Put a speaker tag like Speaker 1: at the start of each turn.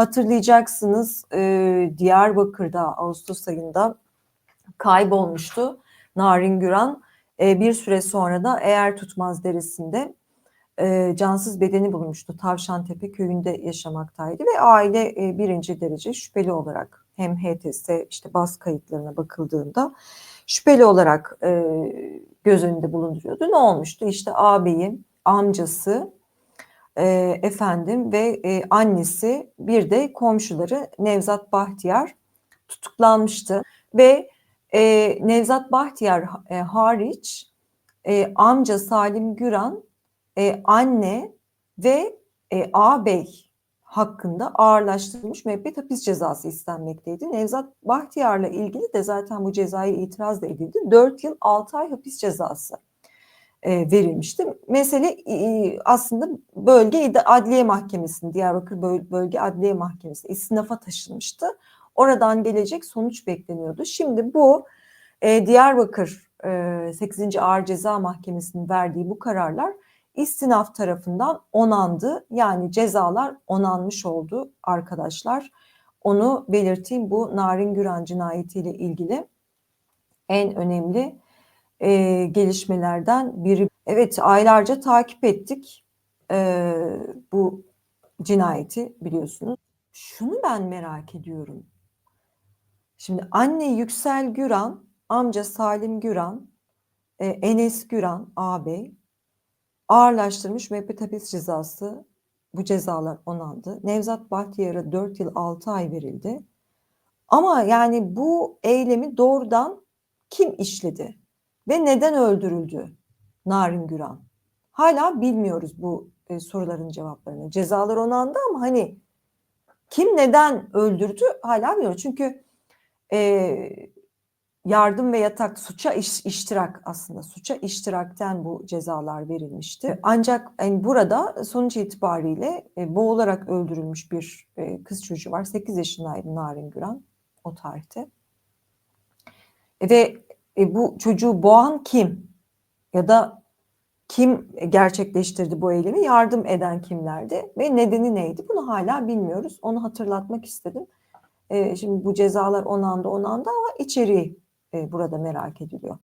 Speaker 1: Hatırlayacaksınız e, Diyarbakır'da Ağustos ayında kaybolmuştu Narin Güran. E, bir süre sonra da Eğer Tutmaz Deresi'nde e, cansız bedeni bulunmuştu. Tavşantepe köyünde yaşamaktaydı ve aile e, birinci derece şüpheli olarak hem HTS işte bas kayıtlarına bakıldığında şüpheli olarak e, göz önünde bulunduruyordu. Ne olmuştu? İşte ağabeyi, amcası, e, efendim ve e, annesi bir de komşuları Nevzat Bahtiyar tutuklanmıştı ve e, Nevzat Bahtiyar hariç amca Salim Güran, anne ve e, ağabey hakkında ağırlaştırılmış müebbet hapis cezası istenmekteydi. Nevzat Bahtiyar'la ilgili de zaten bu cezaya itiraz edildi. 4 yıl 6 ay hapis cezası e, verilmişti. Mesele e, aslında bölge adliye mahkemesinin Diyarbakır Bölge Adliye Mahkemesi istinafa taşınmıştı. Oradan gelecek sonuç bekleniyordu. Şimdi bu e, Diyarbakır e, 8. Ağır Ceza Mahkemesi'nin verdiği bu kararlar istinaf tarafından onandı. Yani cezalar onanmış oldu arkadaşlar. Onu belirteyim bu Narin Güran cinayetiyle ilgili en önemli e, gelişmelerden biri. Evet aylarca takip ettik e, bu cinayeti biliyorsunuz. Şunu ben merak ediyorum. Şimdi anne Yüksel Güran, amca Salim Güran, e, Enes Güran ağabey ağırlaştırmış müebbet hapis cezası bu cezalar onandı. Nevzat Bahtiyar'a 4 yıl 6 ay verildi. Ama yani bu eylemi doğrudan kim işledi ve neden öldürüldü Narin Güran? Hala bilmiyoruz bu e, soruların cevaplarını. Cezalar onandı ama hani kim neden öldürdü hala bilmiyoruz. Çünkü e, yardım ve yatak suça iş, iştirak aslında suça iştirakten bu cezalar verilmişti. Ancak yani burada sonuç itibariyle e, boğularak öldürülmüş bir e, kız çocuğu var. 8 yaşındaydı Narin Güran o tarihte. Ve e, bu çocuğu boğan kim? Ya da kim gerçekleştirdi bu eylemi? Yardım eden kimlerdi? Ve nedeni neydi? Bunu hala bilmiyoruz. Onu hatırlatmak istedim. E, şimdi bu cezalar onanda onanda ama içeriği e, burada merak ediliyor.